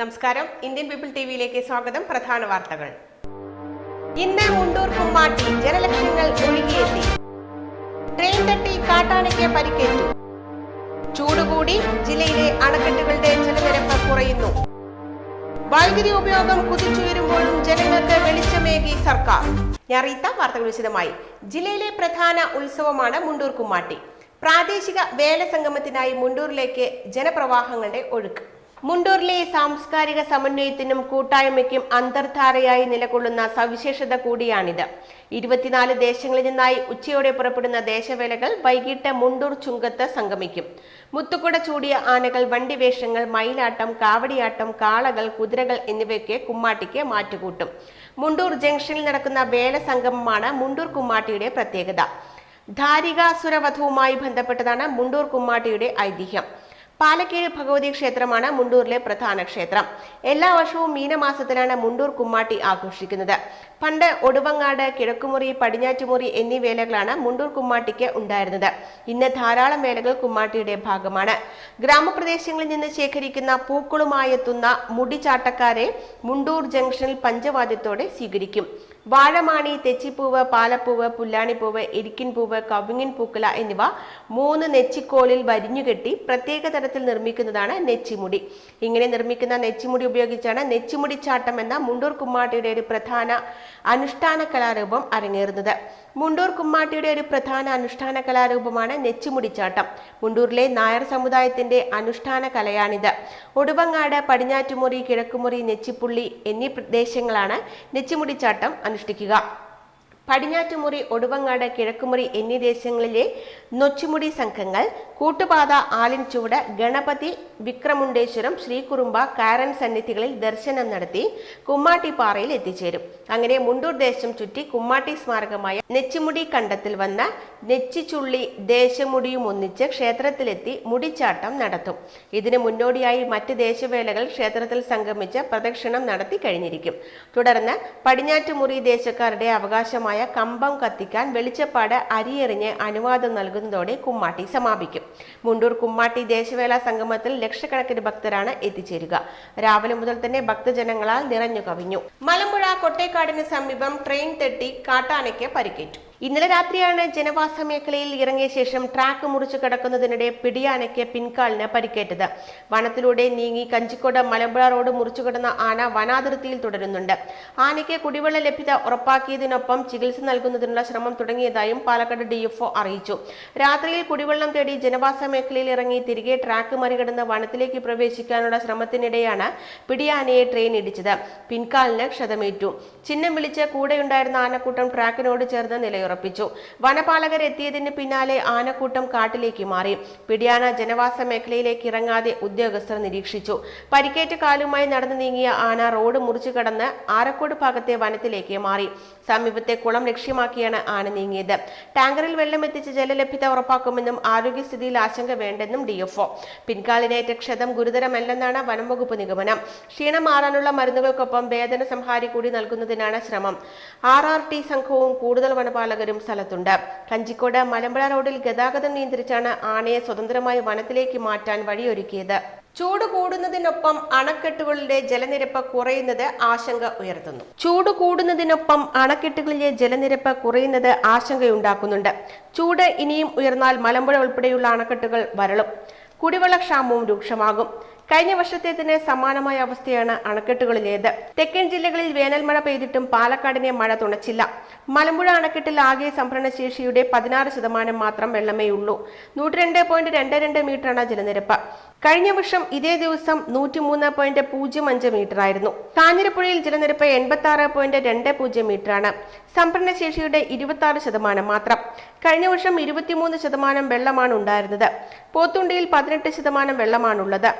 നമസ്കാരം. Indian people T വിയിലേക്ക് സ്വാഗതം. പ്രധാന വാർത്തകൾ. ഇന്ന് മുണ്ടൂർ കുമ്മാട്ടി ജനലക്ഷങ്ങൾ ഒഴുകിയെത്തി. ട്രെയിൻ തട്ടി കാട്ടാനയ്ക്ക് പരിക്കേറ്റു. ചൂടുകൂടി ജില്ലയിലെ അണക്കെട്ടുകളുടെ ജലനിരപ്പ് കുറയുന്നു. വൈദ്യുതി ഉപയോഗം കുതിച്ചുയരുമ്പോഴും ജനങ്ങൾക്ക് വെളിച്ചമേകി സർക്കാർ. ഞാൻ റീത്ത വാർത്തകൾ വിശദമായി. ജില്ലയിലെ പ്രധാന ഉത്സവമാണ് മുണ്ടൂർ കുമ്മാട്ടി. പ്രാദേശിക വേല സംഗമത്തിനായി മുണ്ടൂരിലേക്ക് ജനപ്രവാഹങ്ങളുടെ ഒഴുക്ക്. മുണ്ടൂരിലെ സാംസ്കാരിക സമന്വയത്തിനും കൂട്ടായ്മയ്ക്കും അന്തർധാരയായി നിലകൊള്ളുന്ന സവിശേഷത കൂടിയാണിത്. ഇരുപത്തിനാല് ദേശങ്ങളിൽ നിന്നായി ഉച്ചയോടെ പുറപ്പെടുന്ന ദേശവേലകൾ വൈകിട്ട് മുണ്ടൂർ ചുങ്കത്ത് സംഗമിക്കും. മുത്തുക്കുട ചൂടിയ ആനകൾ വണ്ടിവേഷങ്ങൾ മയിലാട്ടം കാവടിയാട്ടം കാളകൾ കുതിരകൾ എന്നിവയൊക്കെ കുമ്മാട്ടിക്ക് മാറ്റുകൂട്ടും. മുണ്ടൂർ ജംഗ്ഷനിൽ നടക്കുന്ന വേല സംഗമമാണ് മുണ്ടൂർ കുമ്മാട്ടിയുടെ പ്രത്യേകത. ധാരികാസുരവധവുമായി ബന്ധപ്പെട്ടതാണ് മുണ്ടൂർ കുമ്മാട്ടിയുടെ ഐതിഹ്യം. പാലക്കേട് ഭഗവതി ക്ഷേത്രമാണ് മുണ്ടൂരിലെ പ്രധാന ക്ഷേത്രം. എല്ലാ വർഷവും മീനമാസത്തിലാണ് മുണ്ടൂർ കുമ്മാട്ടി ആഘോഷിക്കുന്നത്. പണ്ട് ഒടുവങ്ങാട് കിഴക്കുമുറി പടിഞ്ഞാറ്റുമുറി എന്നീ വേലകളാണ് മുണ്ടൂർ കുമ്മാട്ടിക്ക് ഉണ്ടായിരുന്നത്. ഇന്ന് ധാരാളം വേലകൾ കുമ്മാട്ടിയുടെ ഭാഗമാണ്. ഗ്രാമപ്രദേശങ്ങളിൽ നിന്ന് ശേഖരിക്കുന്ന പൂക്കളുമായെത്തുന്ന മുടിചാട്ടക്കാരെ മുണ്ടൂർ ജംഗ്ഷനിൽ പഞ്ചവാദ്യത്തോടെ സ്വീകരിക്കും. വാഴമാണി തെച്ചിപ്പൂവ് പാലപ്പൂവ് പുല്ലാണിപ്പൂവ് എരിക്കിൻ പൂവ് കവിങ്ങിൻ പൂക്കുല എന്നിവ മൂന്ന് നെച്ചിക്കോളിൽ വരിഞ്ഞുകെട്ടി പ്രത്യേക തരത്തിൽ നിർമ്മിക്കുന്നതാണ് നെച്ചിമുടി. ഇങ്ങനെ നിർമ്മിക്കുന്ന നെച്ചിമുടി ഉപയോഗിച്ചാണ് നെച്ചിമുടി ചാട്ടം എന്ന മുണ്ടൂർ കുമ്മാട്ടിയുടെ ഒരു പ്രധാന അനുഷ്ഠാന കലാരൂപം അരങ്ങേറുന്നത്. മുണ്ടൂർ കുമ്മാട്ടിയുടെ ഒരു പ്രധാന അനുഷ്ഠാന കലാരൂപമാണ് നെച്ചിമുടിച്ചാട്ടം. മുണ്ടൂരിലെ നായർ സമുദായത്തിന്റെ അനുഷ്ഠാന കലയാണിത്. ഒടുവങ്ങാട് പടിഞ്ഞാറ്റുമുറി കിഴക്കുമുറി നെച്ചിപ്പുള്ളി എന്നീ പ്രദേശങ്ങളാണ് നെച്ചിമുടിച്ചാട്ടം അനുഷ്ഠിക്കുക. പടിഞ്ഞാറ്റുമുറി ഒടുവങ്ങാട് കിഴക്കുമുറി എന്നീ ദേശങ്ങളിലെ നൊച്ചുമുടി സംഘങ്ങൾ കൂട്ടുപാത ആലിൻചുവട് ഗണപതി വിക്രമുണ്ടേശ്വരം ശ്രീകുറുമ്പ കാരൻ സന്നിധികളിൽ ദർശനം നടത്തി കുമ്മാട്ടിപ്പാറയിൽ എത്തിച്ചേരും. അങ്ങനെ മുണ്ടൂർ ദേശം ചുറ്റി കുമ്മാട്ടി സ്മാരകമായ നെച്ചിമുടി കണ്ടത്തിൽ വന്ന നെച്ചിച്ചുള്ളി ദേശമുടിയും ഒന്നിച്ച് ക്ഷേത്രത്തിലെത്തി മുടിച്ചാട്ടം നടത്തും. ഇതിന് മുന്നോടിയായി മറ്റ് ദേശവേലകൾ ക്ഷേത്രത്തിൽ സംഗമിച്ച് പ്രദക്ഷിണം നടത്തി കഴിഞ്ഞിരിക്കും. തുടർന്ന് പടിഞ്ഞാറ്റുമുറി ദേശക്കാരുടെ അവകാശമായ കമ്പം കത്തിക്കാൻ വെളിച്ചപ്പാട് അരിയെറിഞ്ഞ് അനുവാദം നൽകുന്നതോടെ കുമ്മാട്ടി സമാപിക്കും. മുണ്ടൂർ കുമ്മാട്ടി ദേശവേല സംഗമത്തിൽ ലക്ഷക്കണക്കിന് ഭക്തരാണ് എത്തിച്ചേരുക. രാവിലെ മുതൽ തന്നെ ഭക്തജനങ്ങളാൽ നിറഞ്ഞു കവിഞ്ഞു. മലമ്പുഴ കൊട്ടേക്കാടിന് സമീപം ട്രെയിൻ തെട്ടി കാട്ടാനയ്ക്ക് പരിക്കേറ്റു. ഇന്നലെ രാത്രിയാണ് ജനവാസ മേഖലയിൽ ഇറങ്ങിയ ശേഷം ട്രാക്ക് മുറിച്ചു കിടക്കുന്നതിനിടെ പിടിയാനയ്ക്ക് പിൻകാലിന് പരിക്കേറ്റത്. വനത്തിലൂടെ നീങ്ങി കഞ്ചിക്കോട് മലമ്പുഴ റോഡ് മുറിച്ചു കിടന്ന ആന വനാതിർത്തിയിൽ തുടരുന്നുണ്ട്. ആനയ്ക്ക് കുടിവെള്ള ലഭ്യത ഉറപ്പാക്കിയതിനൊപ്പം ചികിത്സ നൽകുന്നതിനുള്ള ശ്രമം തുടങ്ങിയതായും പാലക്കാട് ഡിഎഫ്ഒ അറിയിച്ചു. രാത്രിയിൽ കുടിവെള്ളം തേടി ജനവാസ മേഖലയിൽ ഇറങ്ങി തിരികെ ട്രാക്ക് മറികടന്ന് വനത്തിലേക്ക് പ്രവേശിക്കാനുള്ള ശ്രമത്തിനിടെയാണ് പിടിയാനയെ ട്രെയിൻ ഇടിച്ചത്. പിൻകാലിന് ക്ഷതമേറ്റു. ചിഹ്നം വിളിച്ച് കൂടെയുണ്ടായിരുന്ന ആനക്കൂട്ടം ട്രാക്കിനോട് ചേർന്ന് നിലയുറപ്പിച്ചു വനപാലകർ എത്തിയതിന് പിന്നാലെ ആനക്കൂട്ടം കാട്ടിലേക്ക് മാറി. പിടിയാന ജനവാസ മേഖലയിലേക്ക് ഇറങ്ങാതെ ഉദ്യോഗസ്ഥർ നിരീക്ഷിച്ചു. പരിക്കേറ്റ കാലുമായി നടന്നു നീങ്ങിയ ആന റോഡ് മുറിച്ചു കടന്ന് ആരക്കോട് ഭാഗത്തെ വനത്തിലേക്ക് മാറി. സമീപത്തെ കുളം ലക്ഷ്യമാക്കിയാണ് ആന നീങ്ങിയത്. ടാങ്കറിൽ വെള്ളം എത്തിച്ച് ജലലഭ്യത ഉറപ്പാക്കുമെന്നും ആരോഗ്യസ്ഥിതിയിൽ ആശങ്ക വേണ്ടെന്നും ഡിഎഫ്ഒ. പിൻകാലിനേറ്റ ക്ഷതം ഗുരുതരമല്ലെന്നാണ് വനംവകുപ്പ് നിഗമനം. ക്ഷീണം മാറാനുള്ള മരുന്നുകൾക്കൊപ്പം വേദന സംഹാരി കൂടി നൽകുന്നതിനാണ് ശ്രമം. ആർ ആർ ടി സംഘവും കൂടുതൽ വനപാലകരും സ്ഥലത്തുണ്ട്. കഞ്ചിക്കോട് മലമ്പുഴ റോഡിൽ ഗതാഗതം നിയന്ത്രിച്ചാണ് ആനയെ സ്വതന്ത്രമായി വനത്തിലേക്ക് മാറ്റാൻ വഴിയൊരുക്കിയത്. ചൂട് കൂടുന്നതിനൊപ്പം അണക്കെട്ടുകളിലെ ജലനിരപ്പ് കുറയുന്നത് ആശങ്ക ഉയർത്തുന്നു. ചൂട് കൂടുന്നതിനൊപ്പം അണക്കെട്ടുകളിലെ ജലനിരപ്പ് കുറയുന്നത് ആശങ്കയുണ്ടാക്കുന്നുണ്ട്. ചൂട് ഇനിയും ഉയർന്നാൽ മലമ്പുഴ ഉൾപ്പെടെയുള്ള അണക്കെട്ടുകൾ വരളും. കുടിവെള്ളക്ഷാമവും രൂക്ഷമാകും. കഴിഞ്ഞ വർഷത്തേതിന് സമാനമായ അവസ്ഥയാണ് അണക്കെട്ടുകളിലേത്. തെക്കൻ ജില്ലകളിൽ വേനൽ മഴ പെയ്തിട്ടും പാലക്കാടിനെ മഴ തുണച്ചില്ല. മലമ്പുഴ അണക്കെട്ടിൽ ആകെ സംഭരണശേഷിയുടെ പതിനാറ് ശതമാനം മാത്രം വെള്ളമേ ഉള്ളൂ നൂറ്റി രണ്ട് പോയിന്റ് രണ്ട് രണ്ട് മീറ്ററാണ് ജലനിരപ്പ്. കഴിഞ്ഞ വർഷം ഇതേ ദിവസം നൂറ്റിമൂന്ന് പോയിന്റ് പൂജ്യം അഞ്ച് മീറ്റർ ആയിരുന്നു കാഞ്ഞിരപ്പുഴയിൽ ജലനിരപ്പ് എൺപത്തി ആറ് പോയിന്റ് രണ്ട് പൂജ്യം മീറ്ററാണ്. സംഭരണശേഷിയുടെ ഇരുപത്തി ആറ് ശതമാനം മാത്രം. കഴിഞ്ഞ വർഷം ഇരുപത്തിമൂന്ന് ശതമാനം വെള്ളമാണ് ഉണ്ടായിരുന്നത്. പോത്തുണ്ടിയിൽ പതിനെട്ട് ശതമാനം വെള്ളമാണുള്ളത്.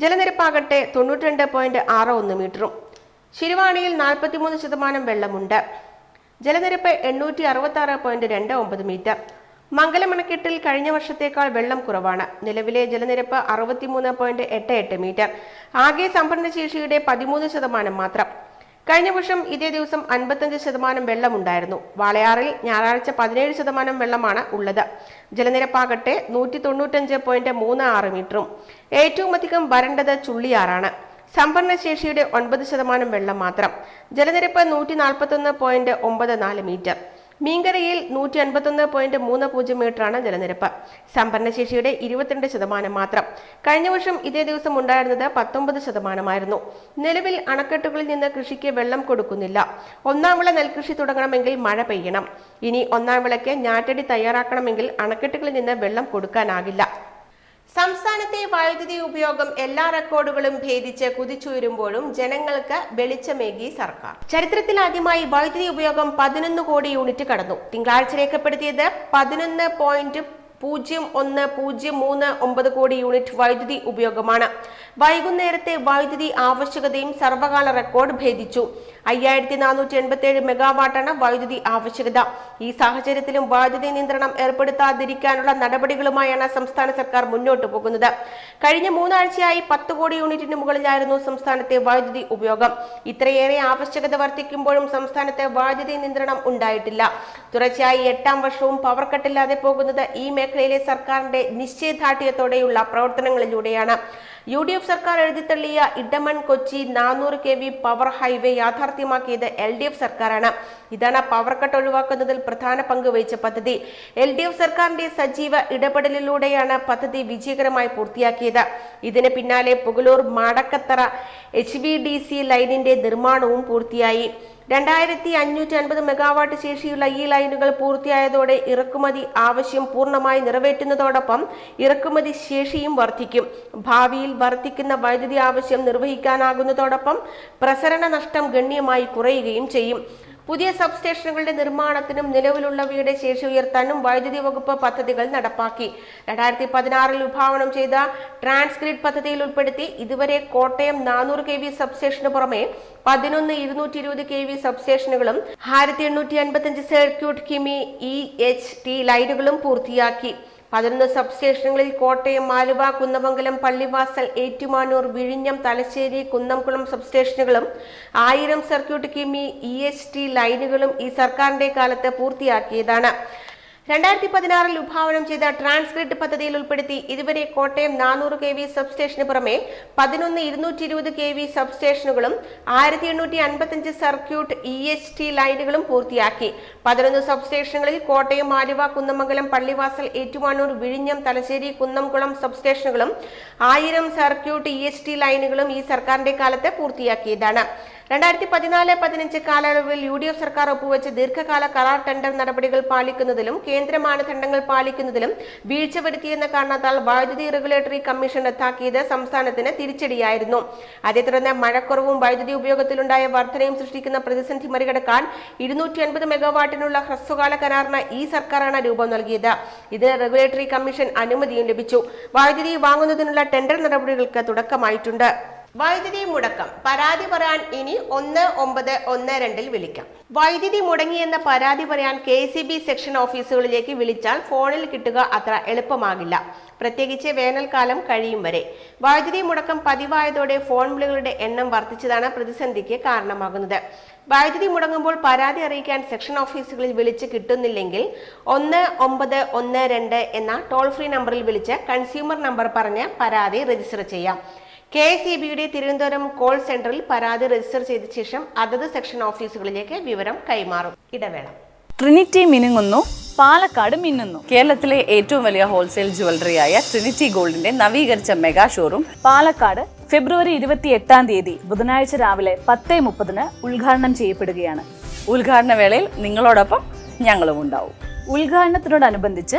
ജലനിരപ്പാകട്ടെ തൊണ്ണൂറ്റി രണ്ട് പോയിന്റ് ആറ് ഒന്ന് മീറ്ററും. ശിരുവാണിയിൽ നാൽപ്പത്തിമൂന്ന് ശതമാനം വെള്ളമുണ്ട്. ജലനിരപ്പ് എണ്ണൂറ്റി അറുപത്തി ആറ് പോയിന്റ് രണ്ട് ഒമ്പത് മീറ്റർ. മംഗലമണക്കെട്ടിൽ കഴിഞ്ഞ വർഷത്തേക്കാൾ വെള്ളം കുറവാണ്. നിലവിലെ ജലനിരപ്പ് അറുപത്തിമൂന്ന് പോയിന്റ് എട്ട് എട്ട് മീറ്റർ. ആകെ സംഭരണശേഷിയുടെ പതിമൂന്ന് ശതമാനം മാത്രം. കഴിഞ്ഞ വർഷം ഇതേ ദിവസം അൻപത്തഞ്ച് ശതമാനം വെള്ളമുണ്ടായിരുന്നു. വാളയാറിൽ ഞായറാഴ്ച പതിനേഴ് ശതമാനം വെള്ളമാണ് ഉള്ളത്. ജലനിരപ്പാകട്ടെ നൂറ്റി തൊണ്ണൂറ്റഞ്ച് പോയിന്റ് മൂന്ന് ആറ് മീറ്ററും. ഏറ്റവും അധികം വരണ്ടത് ചുള്ളിയാറാണ്. സംഭരണശേഷിയുടെ ഒൻപത് ശതമാനം വെള്ളം മാത്രം. ജലനിരപ്പ് നൂറ്റി നാൽപ്പത്തൊന്ന് പോയിന്റ് ഒമ്പത് നാല് മീറ്റർ. മീൻകരയിൽ നൂറ്റി അൻപത്തൊന്ന് പോയിന്റ് മൂന്ന് പൂജ്യം മീറ്ററാണ് ജലനിരപ്പ്. സംഭരണശേഷിയുടെ ഇരുപത്തിരണ്ട് ശതമാനം മാത്രം. കഴിഞ്ഞ വർഷം ഇതേ ദിവസം ഉണ്ടായിരുന്നത് പത്തൊമ്പത് ശതമാനമായിരുന്നു. നിലവിൽ അണക്കെട്ടുകളിൽ നിന്ന് കൃഷിക്ക് വെള്ളം കൊടുക്കുന്നില്ല. ഒന്നാം വിള നെൽകൃഷി തുടങ്ങണമെങ്കിൽ മഴ പെയ്യണം. ഇനി ഒന്നാം വിളയ്ക്ക് ഞാറ്റടി തയ്യാറാക്കണമെങ്കിൽ അണക്കെട്ടുകളിൽ നിന്ന് വെള്ളം കൊടുക്കാനാകില്ല. സംസ്ഥാനത്തെ വൈദ്യുതി ഉപയോഗം എല്ലാ റെക്കോർഡുകളും ഭേദിച്ച് കുതിച്ചുയരുമ്പോഴും ജനങ്ങൾക്ക് വെളിച്ചമേകി സർക്കാർ. ചരിത്രത്തിൽ ആദ്യമായി വൈദ്യുതി ഉപയോഗം പതിനൊന്ന് കോടി യൂണിറ്റ് കടന്നു. തിങ്കളാഴ്ച രേഖപ്പെടുത്തിയത് പതിനൊന്ന് പോയിന്റ് പൂജ്യം ഒന്ന് പൂജ്യം മൂന്ന് ഒമ്പത് കോടി യൂണിറ്റ് വൈദ്യുതി ഉപയോഗമാണ്. വൈകുന്നേരത്തെ വൈദ്യുതി ആവശ്യകതയും സർവകാല റെക്കോർഡ് ഭേദിച്ചു. അയ്യായിരത്തി നാനൂറ്റി എൺപത്തി ഏഴ് മെഗാവാട്ടാണ് വൈദ്യുതി ആവശ്യകത. ഈ സാഹചര്യത്തിലും വൈദ്യുതി നിയന്ത്രണം ഏർപ്പെടുത്താതിരിക്കാനുള്ള നടപടികളുമായാണ് സംസ്ഥാന സർക്കാർ മുന്നോട്ട് പോകുന്നത്. കഴിഞ്ഞ മൂന്നാഴ്ചയായി പത്ത് കോടി യൂണിറ്റിന് മുകളിലായിരുന്നു സംസ്ഥാനത്തെ വൈദ്യുതി ഉപയോഗം. ഇത്രയേറെ ആവശ്യകത വർദ്ധിക്കുമ്പോഴും സംസ്ഥാനത്തെ വൈദ്യുതി നിയന്ത്രണം ഉണ്ടായിട്ടില്ല. തുടർച്ചയായി എട്ടാം വർഷവും പവർ കട്ടില്ലാതെ പോകുന്നത് ഈ മേഖലയിലെ സർക്കാരിന്റെ നിശ്ചയദാർഢ്യത്തോടെയുള്ള പ്രവർത്തനങ്ങളിലൂടെയാണ്. യു ഡി എഫ് സർക്കാർ എഴുതിത്തള്ളിയ ഇടമൺ കൊച്ചി നാനൂറ് കെ വി പവർ ഹൈവേ യാഥാർത്ഥ്യമാക്കിയത് എൽ ഡി എഫ് സർക്കാരാണ്. ഇതാണ് പവർ കട്ട് ഒഴിവാക്കുന്നതിൽ പ്രധാന പങ്ക് വഹിച്ച പദ്ധതി. എൽ ഡി എഫ് സർക്കാരിന്റെ സജീവ ഇടപെടലിലൂടെയാണ് പദ്ധതി വിജയകരമായി പൂർത്തിയാക്കിയത്. ഇതിന് പിന്നാലെ Pugalur Madakkathara H V D C ലൈനിന്റെ നിർമ്മാണവും പൂർത്തിയായി. രണ്ടായിരത്തി അഞ്ഞൂറ്റി അൻപത് മെഗാവാട്ട് ശേഷിയുള്ള ഈ ലൈനുകൾ പൂർത്തിയായതോടെ ഇറക്കുമതി ആവശ്യം പൂർണമായി നിറവേറ്റുന്നതോടൊപ്പം ഇറക്കുമതി ശേഷിയും വർദ്ധിക്കും. ഭാവിയിൽ വർദ്ധിക്കുന്ന വൈദ്യുതി ആവശ്യം നിർവഹിക്കാനാകുന്നതോടൊപ്പം പ്രസരണ നഷ്ടം ഗണ്യമായി കുറയുകയും ചെയ്യും. പുതിയ സബ്സ്റ്റേഷനുകളുടെ നിർമ്മാണത്തിനും നിലവിലുള്ളവയുടെ ശേഷി ഉയർത്താനും വൈദ്യുതി വകുപ്പ് പദ്ധതികൾ നടപ്പാക്കി. രണ്ടായിരത്തി പതിനാറിൽ വിഭാവനം ചെയ്ത ട്രാൻസ്ഗ്രിഡ് പദ്ധതിയിൽ ഉൾപ്പെടുത്തി ഇതുവരെ കോട്ടയം നാനൂറ് കെ വി സബ്സ്റ്റേഷന് പുറമെ പതിനൊന്ന് ഇരുന്നൂറ്റി ഇരുപത് കെ വി സബ്സ്റ്റേഷനുകളും ആയിരത്തി എണ്ണൂറ്റി അൻപത്തഞ്ച് സർക്യൂട്ട് കിമി ഇ എച്ച് ടി ലൈനുകളും പൂർത്തിയാക്കി. പതിനൊന്ന് സബ്സ്റ്റേഷനുകളിൽ കോട്ടയം ആലുവ കുന്നമംഗലം പള്ളിവാസൽ ഏറ്റുമാനൂർ വിഴിഞ്ഞം തലശ്ശേരി കുന്നംകുളം സബ്സ്റ്റേഷനുകളും ആയിരം സർക്യൂട്ട് കിമി ഇ എച്ച് ടി ലൈനുകളും ഈ സർക്കാരിന്റെ കാലത്ത് പൂർത്തിയാക്കിയതാണ്. രണ്ടായിരത്തി പതിനാറിൽ വിഭാവനം ചെയ്ത ട്രാൻസ്ഗ്രിഡ് പദ്ധതിയിൽ ഉൾപ്പെടുത്തി ഇതുവരെ കോട്ടയം നാനൂറ് കെ വി സബ്സ്റ്റേഷന് പുറമെ പതിനൊന്ന് ഇരുന്നൂറ്റി ഇരുപത് കെ വി സബ്സ്റ്റേഷനുകളും ആയിരത്തി എണ്ണൂറ്റി അൻപത്തഞ്ച് സർക്യൂട്ട് ഇ എച്ച് ടി ലൈനുകളും പൂർത്തിയാക്കി. പതിനൊന്ന് സബ്സ്റ്റേഷനുകളിൽ കോട്ടയം ആലുവ കുന്നമംഗലം പള്ളിവാസൽ ഏറ്റുമാനൂർ വിഴിഞ്ഞം തലശ്ശേരി കുന്നംകുളം സബ്സ്റ്റേഷനുകളും ആയിരം സർക്യൂട്ട് ഇ എച്ച് ടി ലൈനുകളും ഈ സർക്കാരിന്റെ കാലത്ത് പൂർത്തിയാക്കിയതാണ്. രണ്ടായിരത്തി പതിനാല് പതിനഞ്ച് കാലയളവിൽ യു ഡി എഫ് സർക്കാർ ഒപ്പുവെച്ച ദീർഘകാല കരാർ ടെൻഡർ നടപടികൾ പാലിക്കുന്നതിലും കേന്ദ്ര മാനദണ്ഡങ്ങൾ പാലിക്കുന്നതിലും വീഴ്ച വരുത്തിയെന്ന കാരണത്താൽ വൈദ്യുതി റെഗുലേറ്ററി കമ്മീഷൻ റദ്ദാക്കിയത് സംസ്ഥാനത്തിന് തിരിച്ചടിയായിരുന്നു. അതേ തുടർന്ന് മഴക്കുറവും വൈദ്യുതി ഉപയോഗത്തിലുണ്ടായ വർധനയും സൃഷ്ടിക്കുന്ന പ്രതിസന്ധി മറികടക്കാൻ ഇരുന്നൂറ്റി അൻപത് മെഗാവാട്ടിനുള്ള ഹ്രസ്വകാല കരാറിന് ഈ സർക്കാരാണ് രൂപം നൽകിയത്. ഇതിന് റെഗുലേറ്ററി കമ്മീഷൻ അനുമതിയും ലഭിച്ചു. വൈദ്യുതി വാങ്ങുന്നതിനുള്ള ടെൻഡർ നടപടികൾക്ക് തുടക്കമായിട്ടുണ്ട്. വൈദ്യുതി മുടക്കം. പരാതി പറയാൻ ഇനി ഒന്ന് ഒമ്പത് ഒന്ന് രണ്ടിൽ വിളിക്കാം. വൈദ്യുതി മുടങ്ങിയെന്ന പരാതി പറയാൻ കെ സി ബി സെക്ഷൻ ഓഫീസുകളിലേക്ക് വിളിച്ചാൽ ഫോണിൽ കിട്ടുക അത്ര എളുപ്പമാകില്ല. പ്രത്യേകിച്ച് വേനൽക്കാലം കഴിയും വരെ. വൈദ്യുതി മുടക്കം പതിവായതോടെ ഫോൺ വിളികളുടെ എണ്ണം വർദ്ധിച്ചതാണ് പ്രതിസന്ധിക്ക് കാരണമാകുന്നത്. വൈദ്യുതി മുടങ്ങുമ്പോൾ പരാതി അറിയിക്കാൻ സെക്ഷൻ ഓഫീസുകളിൽ വിളിച്ച് കിട്ടുന്നില്ലെങ്കിൽ ഒന്ന് ഒമ്പത് ഒന്ന് രണ്ട് എന്ന ടോൾ ഫ്രീ നമ്പറിൽ വിളിച്ച് കൺസ്യൂമർ നമ്പർ പറഞ്ഞ് പരാതി രജിസ്റ്റർ ചെയ്യാം. കെ എസ് ഇ ബിയുടെ തിരുവനന്തപുരം കോൾ സെന്ററിൽ പരാതി രജിസ്റ്റർ ചെയ്ത ശേഷം അതത് സെക്ഷൻ ഓഫീസുകളിലേക്ക് വിവരം കൈമാറും. ഇടവേള. ട്രിനിറ്റി മിനുങ്ങുന്നു പാലക്കാട് മിന്നുന്നു. കേരളത്തിലെ ഏറ്റവും വലിയ ഹോൾസെയിൽ ജ്വല്ലറിയായ ട്രിനിറ്റി ഗോൾഡിന്റെ നവീകരിച്ച മെഗാ ഷോറൂം പാലക്കാട് ഫെബ്രുവരി ഇരുപത്തി എട്ടാം തീയതി ബുധനാഴ്ച രാവിലെ പത്ത് മുപ്പതിന് ഉദ്ഘാടനം ചെയ്യപ്പെടുകയാണ്. ഉദ്ഘാടന വേളയിൽ നിങ്ങളോടൊപ്പം ഞങ്ങളും ഉണ്ടാവും ഉദ്ഘാടനത്തിനോടനുബന്ധിച്ച്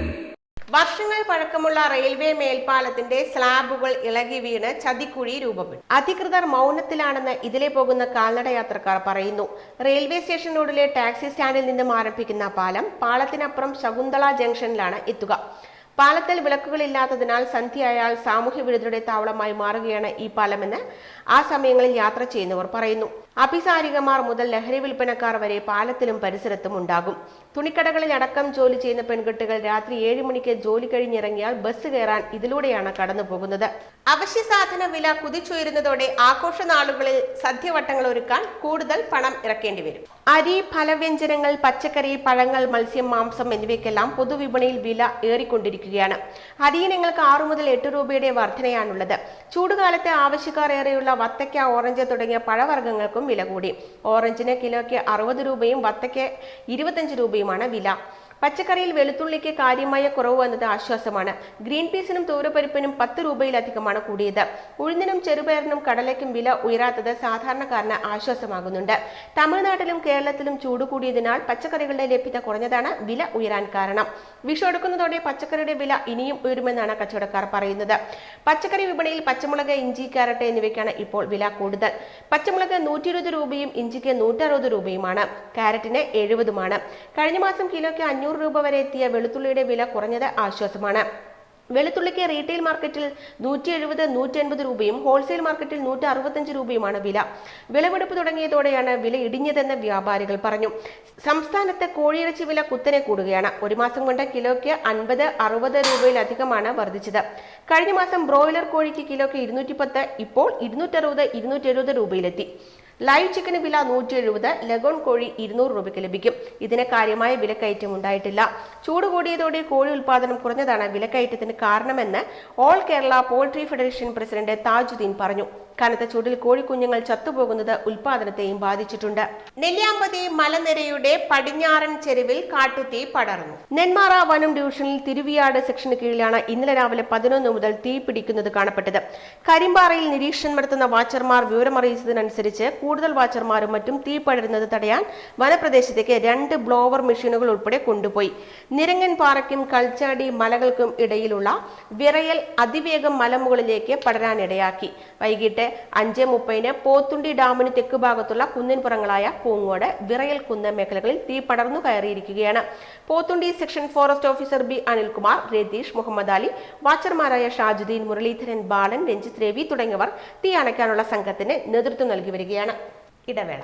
വർഷങ്ങൾ പഴക്കമുള്ള റെയിൽവേ മേൽപ്പാലത്തിന്റെ സ്ലാബുകൾ ഇളകി വീണ് ചതിക്കുഴി രൂപപ്പെട്ടു. അധികൃതർ മൗനത്തിലാണെന്ന് ഇതിലെ പോകുന്ന കാൽനട യാത്രക്കാർ പറയുന്നു. റെയിൽവേ സ്റ്റേഷൻ റോഡിലെ ടാക്സി സ്റ്റാൻഡിൽ നിന്നും ആരംഭിക്കുന്ന പാലം പാലത്തിനപ്പുറം ശകുന്തള ജംഗ്ഷനിലാണ് എത്തുക. പാലത്തിൽ വിളക്കുകളില്ലാത്തതിനാൽ സന്ധ്യയായാൽ സാമൂഹ്യ വിരുദ്ധരുടെ താവളമായി മാറുകയാണ് ഈ പാലമെന്ന് ആ സമയങ്ങളിൽ യാത്ര ചെയ്യുന്നവർ പറയുന്നു. അഭിസാരികമാർ മുതൽ ലഹരി വിൽപ്പനക്കാർ വരെ പാലത്തിലും പരിസരത്തും ഉണ്ടാകും. തുണിക്കടകളിൽ അടക്കം ജോലി ചെയ്യുന്ന പെൺകുട്ടികൾ രാത്രി ഏഴ് മണിക്ക് ജോലി കഴിഞ്ഞിറങ്ങിയാൽ ബസ് കയറാൻ ഇതിലൂടെയാണ് കടന്നു പോകുന്നത്. അവശ്യ സാധന വില കുതിച്ചുയരുന്നതോടെ ആഘോഷ നാളുകളിൽ സദ്യവട്ടങ്ങൾ ഒരുക്കാൻ കൂടുതൽ പണം ഇറക്കേണ്ടി വരും. അരി ഫലവ്യഞ്ജനങ്ങൾ പച്ചക്കറി പഴങ്ങൾ മത്സ്യം മാംസം എന്നിവയ്ക്കെല്ലാം പൊതുവിപണിയിൽ വില ഏറിക്കൊണ്ടിരിക്കുകയാണ്. അരിയിനങ്ങൾക്ക് ആറു മുതൽ എട്ട് രൂപയുടെ വർധനയാണുള്ളത്. ചൂടുകാലത്തെ ആവശ്യക്കാർ ഏറെയുള്ള വത്തയ്ക്ക ഓറഞ്ച് തുടങ്ങിയ പഴവർഗങ്ങൾക്കും വില കൂടി. ഓറഞ്ചിന് കിലോയ്ക്ക് അറുപത് രൂപയും വത്തയ്ക്ക് ഇരുപത്തഞ്ച് രൂപയുമാണ് വില. പച്ചക്കറിയിൽ വെളുത്തുള്ളിക്ക് കാര്യമായ കുറവ് വന്നത് ആശ്വാസമാണ്. ഗ്രീൻ പീസിനും തൂരപ്പരിപ്പിനും പത്ത് രൂപയിലധികമാണ് കൂടിയത്. ഉഴുന്നിനും ചെറുപയറിനും കടലയ്ക്കും വില ഉയരാത്തത് സാധാരണക്കാരന് ആശ്വാസമാകുന്നുണ്ട്. തമിഴ്നാട്ടിലും കേരളത്തിലും ചൂട് കൂടിയതിനാൽ പച്ചക്കറികളുടെ ലഭ്യത കുറഞ്ഞതാണ് വില ഉയരാൻ കാരണം. വിഷു എടുക്കുന്നതോടെ പച്ചക്കറിയുടെ വില ഇനിയും ഉയരുമെന്നാണ് കച്ചവടക്കാർ പറയുന്നത്. പച്ചക്കറി വിപണിയിൽ പച്ചമുളക് ഇഞ്ചി കാരറ്റ് എന്നിവയ്ക്കാണ് ഇപ്പോൾ വില കൂടുതൽ. പച്ചമുളക് നൂറ്റി ഇരുപത് രൂപയും ഇഞ്ചിക്ക് നൂറ്ററുപത് രൂപയുമാണ്. കാരറ്റിന് എഴുപതുമാണ്. കഴിഞ്ഞ മാസം കിലോയ്ക്ക് അഞ്ഞൂറ് രൂപ വരെ എത്തിയ വെളുത്തുള്ളിയുടെ വില കുറഞ്ഞത് ആശ്വാസമാണ്. വെളുത്തുള്ളിക്ക് റീറ്റെയിൽ മാർക്കറ്റിൽ നൂറ്റി എഴുപത് നൂറ്റി അൻപത് രൂപയും ഹോൾസെയിൽ മാർക്കറ്റിൽ നൂറ്റി അറുപത്തഞ്ച് രൂപയുമാണ് വില. വിളവെടുപ്പ് തുടങ്ങിയതോടെയാണ് വില ഇടിഞ്ഞതെന്ന് വ്യാപാരികൾ പറഞ്ഞു. സംസ്ഥാനത്തെ കോഴിയിറച്ചി വില കുത്തനെ കൂടുകയാണ്. ഒരു മാസം കൊണ്ട് കിലോയ്ക്ക് അൻപത് അറുപത് രൂപയിലധികമാണ് വർദ്ധിച്ചത്. കഴിഞ്ഞ മാസം ബ്രോയിലർ കോഴിക്ക് കിലോയ്ക്ക് ഇരുന്നൂറ്റി പത്ത് ഇപ്പോൾ ഇരുന്നൂറ്ററുപത് ഇരുന്നൂറ്റി എഴുപത് രൂപയിലെത്തി. ലൈവ് ചിക്കന് വില നൂറ്റി എഴുപത് ലഗോൺ കോഴി ഇരുന്നൂറ് രൂപയ്ക്ക് ലഭിക്കും. ഇതിന് കാര്യമായ വിലക്കയറ്റം ഉണ്ടായിട്ടില്ല. ചൂട് കൂടിയതോടെ കോഴി ഉൽപാദനം കുറഞ്ഞതാണ് വിലക്കയറ്റത്തിന് കാരണമെന്ന് all Kerala poultry federation president Thajudheen പറഞ്ഞു. കനത്ത ചൂടിൽ കോഴിക്കുഞ്ഞുങ്ങൾ ചത്തുപോകുന്നത് ഉൽപാദനത്തെയും ബാധിച്ചിട്ടുണ്ട്. നെല്ലിയാമ്പതി മലനിരയുടെ പടിഞ്ഞാറൻ ചെരുവിൽ കാട്ടുതീ പടർന്നു. നെന്മാറ വനം ഡിവിഷനിൽ തിരുവിയാട് സെക്ഷന് കീഴിലാണ് ഇന്നലെ രാവിലെ പതിനൊന്ന് മുതൽ തീ പിടിക്കുന്നത് കാണപ്പെട്ടത്. കരിമ്പാറയിൽ നിരീക്ഷണം നടത്തുന്ന വാച്ചർമാർ വിവരമറിയിച്ചതിനനുസരിച്ച് കൂടുതൽ വാച്ചർമാരും മറ്റും തീ പടരുന്നത് തടയാൻ വനപ്രദേശത്തേക്ക് രണ്ട് ബ്ലോവർ മെഷീനുകൾ ഉൾപ്പെടെ കൊണ്ടുപോയി. നിരങ്ങൻ പാറയ്ക്കും കൽച്ചാടി മലകൾക്കും ഇടയിലുള്ള വിറയൽ അതിവേഗം മലമുകളിലേക്ക് പടരാനിടയാക്കി. വൈകിട്ട് അഞ്ച് മുപ്പതിന് പോത്തുണ്ടി ഡാമിന് തെക്ക് ഭാഗത്തുള്ള കുന്നിൻപുറങ്ങളായ പൂങ്ങോട് വിറയൽ കുന്ന് മേഖലകളിൽ തീ പടർന്നു കയറിയിരിക്കുകയാണ്. Pothundi section forest officer B Anilkumar Ratheesh Muhammad Ali വാച്ചർമാരായ Shajudheen Muraleedharan Balan Ranjith Ravi തുടങ്ങിയവർ തീ അണയ്ക്കാനുള്ള സംഘത്തിന് നേതൃത്വം നൽകി വരികയാണ്. ഇടവേള.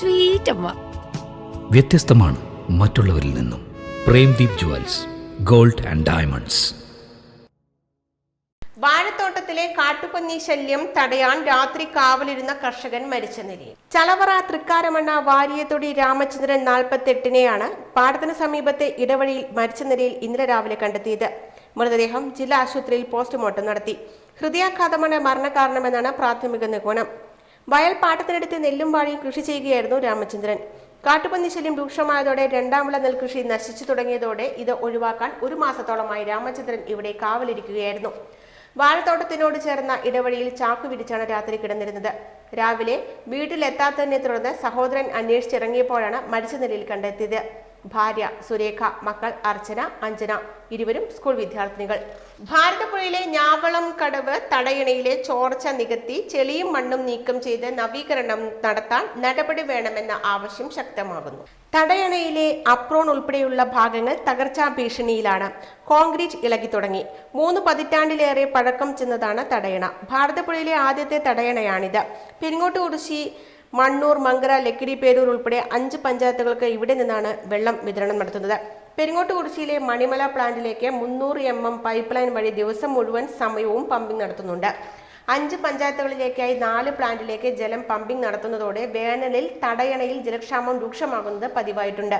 സ്വീറ്റ് അമ്മ വ്യത്യസ്തമാണ് മറ്റുള്ളവരിൽ നിന്നും. Premdeep jewels gold and diamonds. വാഴത്തോട്ടത്തിലെ കാട്ടുപന്നി ശല്യം തടയാൻ രാത്രി കാവലിരുന്ന കർഷകൻ മരിച്ച നിലയിൽ. ചളവറ തൃക്കാരമണ്ണ വാരിയത്തൊടി രാമചന്ദ്രൻ നാൽപ്പത്തെട്ടിനെയാണ് പാടത്തിന് സമീപത്തെ ഇടവഴിയിൽ മരിച്ച നിലയിൽ ഇന്നലെ രാവിലെ കണ്ടെത്തിയത്. മൃതദേഹം ജില്ലാ ആശുപത്രിയിൽ പോസ്റ്റ്മോർട്ടം നടത്തി. ഹൃദയാഘാതമാണ് മരണകാരണമെന്നാണ് പ്രാഥമിക നിഗമനം. വയൽ പാട്ടത്തിനടുത്ത് നെല്ലും വാഴയും കൃഷി ചെയ്യുകയായിരുന്നു രാമചന്ദ്രൻ. കാട്ടുപന്നി ശല്യം രൂക്ഷമായതോടെ രണ്ടാം വിള നെൽകൃഷി നശിച്ചു തുടങ്ങിയതോടെ ഇത് ഒഴിവാക്കാൻ ഒരു മാസത്തോളമായി രാമചന്ദ്രൻ ഇവിടെ കാവലിരിക്കുകയായിരുന്നു. വാഴത്തോട്ടത്തിനോട് ചേർന്ന ഇടവഴിയിൽ ചാക്കു വിരിച്ചാണ് രാത്രി കിടന്നിരുന്നത്. രാവിലെ വീട്ടിലെത്താത്തതിനെ തുടർന്ന് സഹോദരൻ അന്വേഷിച്ചിറങ്ങിയപ്പോഴാണ് മരിച്ച നിലയിൽ കണ്ടെത്തിയത്. ഭാര്യ സുരേഖ മക്കൾ അർച്ചന അഞ്ജന ഇരുവരും സ്കൂൾ വിദ്യാർത്ഥിനികൾ. ഭാരതപ്പുഴയിലെ ഞാവളം കടവ് തടയണയിലെ ചോർച്ച നികത്തി ചെളിയും മണ്ണും നീക്കം ചെയ്ത് നവീകരണം നടത്താൻ നടപടി വേണമെന്ന ആവശ്യം ശക്തമാകുന്നു തടയണയിലെ അപ്രോൺ ഉൾപ്പെടെയുള്ള ഭാഗങ്ങൾ തകർച്ചാ ഭീഷണിയിലാണ്. കോൺക്രീറ്റ് ഇളകി തുടങ്ങി. മൂന്ന് പതിറ്റാണ്ടിലേറെ പഴക്കം ചെന്നതാണ് തടയണ. ഭാരതപ്പുഴയിലെ ആദ്യത്തെ തടയണയാണിത്. പെരിങ്ങോട്ടുകുറിശി മണ്ണൂർ മങ്കര ലക്കിടി പേരൂർ ഉൾപ്പെടെ അഞ്ച് പഞ്ചായത്തുകൾക്ക് ഇവിടെ നിന്നാണ് വെള്ളം വിതരണം നടത്തുന്നത്. പെരിങ്ങോട്ടുകുറിശ്ശിയിലെ മണിമല പ്ലാന്റിലേക്ക് മുന്നൂറ് എം എം പൈപ്പ് ലൈൻ വഴി ദിവസം മുഴുവൻ സമയവും പമ്പിംഗ് നടത്തുന്നുണ്ട്. അഞ്ച് പഞ്ചായത്തുകളിലേക്കായി നാല് പ്ലാന്റിലേക്ക് ജലം പമ്പിംഗ് നടത്തുന്നതോടെ വേനലിൽ തടയണയിൽ ജലക്ഷാമം രൂക്ഷമാകുന്നത് പതിവായിട്ടുണ്ട്.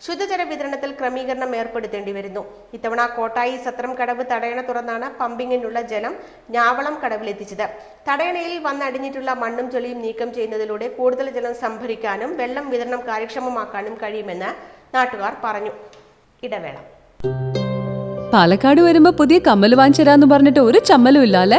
ശുദ്ധജല വിതരണത്തിൽ ക്രമീകരണം ഏർപ്പെടുത്തേണ്ടി വരുന്നു. ഇത്തവണ കോട്ടായി സത്രം കടവ് തടയണ തുറന്നാണ് പമ്പിങ്ങിനുള്ള ജലം ഞാവളം കടവിലെത്തിച്ചത് തടയണയിൽ വന്നടിഞ്ഞിട്ടുള്ള മണ്ണും ചെളിയും നീക്കം ചെയ്യുന്നതിലൂടെ കൂടുതൽ ജലം സംഭരിക്കാനും വെള്ളം വിതരണം കാര്യക്ഷമമാക്കാനും കഴിയുമെന്ന് നാട്ടുകാർ പറഞ്ഞു. ഇടവേള. പാലക്കാട് വരുമ്പോ പുതിയ കമ്മൽ വാങ്ങിച്ചരാന്ന് പറഞ്ഞിട്ട് ഒരു ചമ്മലും ഇല്ല അല്ലേ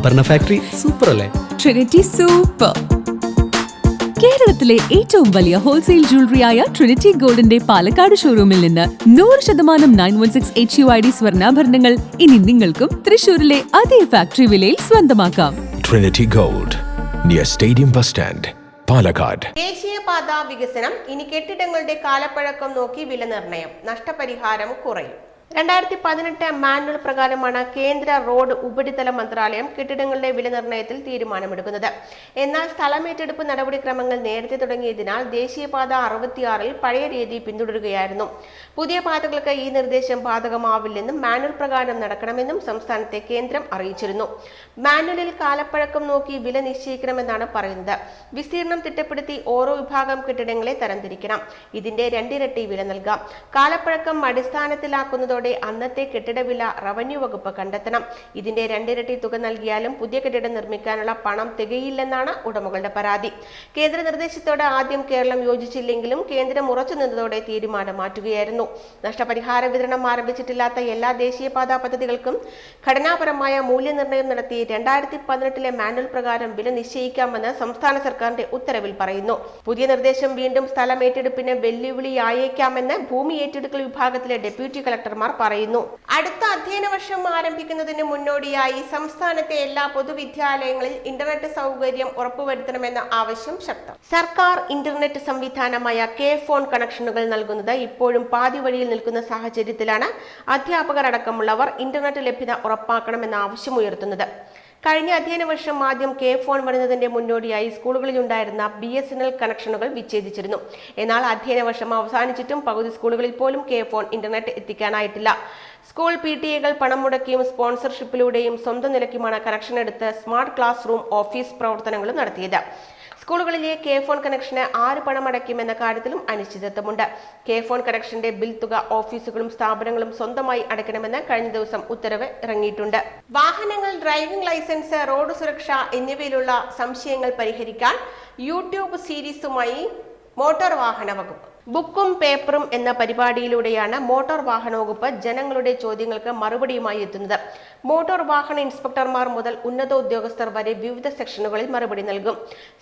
ആഭരണ ഫാക്ടറി സൂപ്പർ അല്ലേ? ട്രിനിറ്റി സൂപ്പർ കേരളത്തിലെ ഏറ്റവും വലിയ ഹോൾസെയിൽ ജ്വല്ലറിയായ ട്രിനിറ്റി ഗോൾഡിന്റെ പാലക്കാട് ഷോറൂമിൽ നിന്ന് നൂറ് ശതമാനം nine one six H U I D സ്വർണാഭരണങ്ങൾ ഇനി നിങ്ങൾക്കും തൃശൂരിലെ അതേ ഫാക്ടറി വിലയിൽ സ്വന്തമാക്കാം. Trinity gold stadium bus stand Palakkad ദേശീയപാത വികസനം ഇനി കെട്ടിടങ്ങളുടെ കാലപ്പഴക്കം നോക്കി വില നിർണയം നഷ്ടപരിഹാരം കുറയും. രണ്ടായിരത്തി പതിനെട്ട് മാനുവൽ പ്രകാരമാണ് കേന്ദ്ര റോഡ് ഉപരിതല മന്ത്രാലയം കെട്ടിടങ്ങളുടെ വില നിർണയത്തിൽ തീരുമാനമെടുക്കുന്നത്. എന്നാൽ സ്ഥലമേറ്റെടുപ്പ് നടപടിക്രമങ്ങൾ നേരത്തെ തുടങ്ങിയതിനാൽ ദേശീയപാത അറുപത്തിയാറിൽ പഴയ രീതി പിന്തുടരുകയായിരുന്നു. പുതിയ പാതകൾക്ക് ഈ നിർദ്ദേശം ബാധകമാവില്ലെന്നും മാനുവൽ പ്രകാരം നടക്കണമെന്നും സംസ്ഥാനത്തെ കേന്ദ്രം അറിയിച്ചിരുന്നു. മാനുവലിൽ കാലപ്പഴക്കം നോക്കി വില നിശ്ചയിക്കണമെന്നാണ് പറയുന്നത്. വിസ്തീർണം തിട്ടപ്പെടുത്തി ഓരോ വിഭാഗം കെട്ടിടങ്ങളെ തരംതിരിക്കണം. ഇതിന്റെ രണ്ടിരട്ടി വില നൽകാം. കാലപ്പഴക്കം അടിസ്ഥാനത്തിലാക്കുന്നതോടെ അന്നത്തെ കെട്ടിട വില റവന്യൂ വകുപ്പ് കണ്ടെത്തണം. ഇതിന്റെ രണ്ടിരട്ടി തുക നൽകിയാലും പുതിയ കെട്ടിടം നിർമ്മിക്കാനുള്ള പണം തികയില്ലെന്നാണ് ഉടമകളുടെ പരാതി. കേന്ദ്ര നിർദ്ദേശത്തോടെ ആദ്യം കേരളം യോജിച്ചില്ലെങ്കിലും കേന്ദ്രം ഉറച്ചു നിന്നതോടെ തീരുമാനം മാറ്റുകയായിരുന്നു. നഷ്ടപരിഹാര വിതരണം ആരംഭിച്ചിട്ടില്ലാത്ത എല്ലാ ദേശീയപാതാ പദ്ധതികൾക്കും ഘടനാപരമായ മൂല്യനിർണയം നടത്തി രണ്ടായിരത്തി പതിനെട്ടിലെ മാനുവൽ പ്രകാരം വില നിശ്ചയിക്കാമെന്ന് സംസ്ഥാന സർക്കാരിന്റെ ഉത്തരവിൽ പറയുന്നു. പുതിയ നിർദ്ദേശം വീണ്ടും സ്ഥലം ഏറ്റെടുപ്പിന് വെല്ലുവിളിയായേക്കാമെന്ന് ഭൂമി ഏറ്റെടുക്കൽ വിഭാഗത്തിലെ ഡെപ്യൂട്ടി കളക്ടർമാർ പറയുന്നു. അടുത്ത അധ്യയന വർഷം ആരംഭിക്കുന്നതിന് മുന്നോടിയായി സംസ്ഥാനത്തെ എല്ലാ പൊതുവിദ്യാലയങ്ങളിൽ ഇന്റർനെറ്റ് സൗകര്യം ഉറപ്പുവരുത്തണമെന്ന ആവശ്യം ശക്തം. സർക്കാർ ഇന്റർനെറ്റ് സംവിധാനമായ കെ ഫോൺ കണക്ഷനുകൾ നൽകുന്നത് ഇപ്പോഴും പാതി വഴിയിൽ നിൽക്കുന്ന സാഹചര്യത്തിലാണ്. അധ്യാപകർ അടക്കമുള്ളവർ ഇന്റർനെറ്റ് ലഭ്യത ഉറപ്പാക്കണമെന്ന ആവശ്യം ഉയർത്തുന്നത്. കഴിഞ്ഞ അധ്യയന വർഷം ആദ്യം കെ ഫോൺ വരുന്നതിന്റെ മുന്നോടിയായി സ്കൂളുകളിൽ ഉണ്ടായിരുന്ന ബി എസ് എൻ എൽ കണക്ഷനുകൾ വിച്ഛേദിച്ചിരുന്നു. എന്നാൽ അധ്യയന വർഷം അവസാനിച്ചിട്ടും പകുതി സ്കൂളുകളിൽ പോലും കെ ഫോൺ ഇന്റർനെറ്റ് എത്തിക്കാനായിട്ടില്ല. സ്കൂൾ പി ടി എകൾ പണം മുടക്കിയും സ്പോൺസർഷിപ്പിലൂടെയും സ്വന്തം നിലയ്ക്കുമാണ് കണക്ഷൻ എടുത്ത് സ്മാർട്ട് ക്ലാസ് റൂം ഓഫീസ് പ്രവർത്തനങ്ങളും നടത്തിയത്. സ്കൂളുകളിലെ കെ ഫോൺ കണക്ഷന് ആര് പണം അടയ്ക്കുമെന്ന കാര്യത്തിലും അനിശ്ചിതത്വമുണ്ട്. കെ ഫോൺ കണക്ഷന്റെ ബിൽ തുക ഓഫീസുകളും സ്ഥാപനങ്ങളും സ്വന്തമായി അടയ്ക്കണമെന്ന് കഴിഞ്ഞ ദിവസം ഉത്തരവ് ഇറങ്ങിയിട്ടുണ്ട്. വാഹനങ്ങൾ ഡ്രൈവിംഗ് ലൈസൻസ് റോഡ് സുരക്ഷ എന്നിവയിലുള്ള സംശയങ്ങൾ പരിഹരിക്കാൻ യൂട്യൂബ് സീരീസുമായി മോട്ടോർ വാഹന വകുപ്പ്. ബുക്കും പേപ്പറും എന്ന പരിപാടിയിലൂടെയാണ് മോട്ടോർ വാഹന വകുപ്പ് ജനങ്ങളുടെ ചോദ്യങ്ങൾക്ക് മറുപടിയുമായി എത്തുന്നത്. മോട്ടോർ വാഹന ഇൻസ്പെക്ടർമാർ മുതൽ ഉന്നത ഉദ്യോഗസ്ഥർ വരെ വിവിധ സെക്ഷനുകളിൽ മറുപടി നൽകും.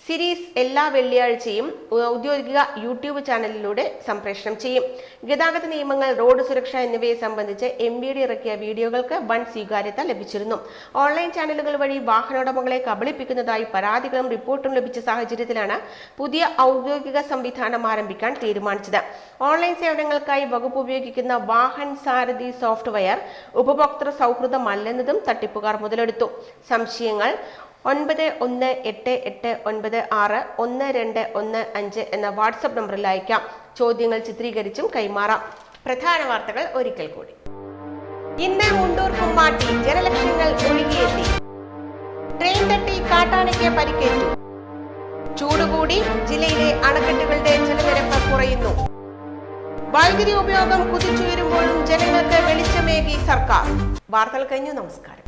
സിരീസ് എല്ലാ വെള്ളിയാഴ്ചയും ഔദ്യോഗിക യൂട്യൂബ് ചാനലിലൂടെ സംപ്രേഷണം ചെയ്യും. ഗതാഗത നിയമങ്ങൾ റോഡ് സുരക്ഷ എന്നിവയെ സംബന്ധിച്ച് എം ബി ഡി ഇറക്കിയ വീഡിയോകൾക്ക് വൻ സ്വീകാര്യത ലഭിച്ചിരുന്നു. ഓൺലൈൻ ചാനലുകൾ വഴി വാഹനോടമകളെ കബളിപ്പിക്കുന്നതായി പരാതികളും റിപ്പോർട്ടും ലഭിച്ച സാഹചര്യത്തിലാണ് പുതിയ ഔദ്യോഗിക സംവിധാനം ആരംഭിക്കാൻ തീരുമാനിച്ചത്. ഓൺലൈൻ സേവനങ്ങൾക്കായി വകുപ്പ് ഉപയോഗിക്കുന്ന വാഹൻ സാരഥി സോഫ്റ്റ്വെയർ ഉപഭോക്തൃ സൗഹൃദമല്ലെന്നതും തട്ടിപ്പുകാർ മുതലെടുത്തു. സംശയങ്ങൾ ഒൻപത് ഒന്ന് എട്ട് എട്ട് ഒൻപത് ആറ് ഒന്ന് രണ്ട് ഒന്ന് അഞ്ച് എന്ന വാട്സപ്പ് നമ്പറിൽ അയക്കാം. ചോദ്യങ്ങൾ ചിത്രീകരിച്ചും കൈമാറാം. പ്രധാന വാർത്തകൾ ഒരിക്കൽ കൂടി. ഇന്ന് മുണ്ടൂർ കുമ്മാട്ടി ജനലക്ഷങ്ങൾ ഒഴുകിയെത്തി. ട്രെയിൻ തട്ടി കാട്ടാനയ്ക്ക് പരിക്കേറ്റു. ചൂടുകൂടി ജില്ലയിലെ അണക്കെട്ടുകളുടെ ജലനിരപ്പ് കുറയുന്നു. വൈദ്യുതി ഉപയോഗം കുതിച്ചുയരുമ്പോഴും ജനങ്ങൾക്ക് വെളിച്ചമേകി സർക്കാർ വാർത്തകൾ കഴിഞ്ഞു നമസ്കാരം.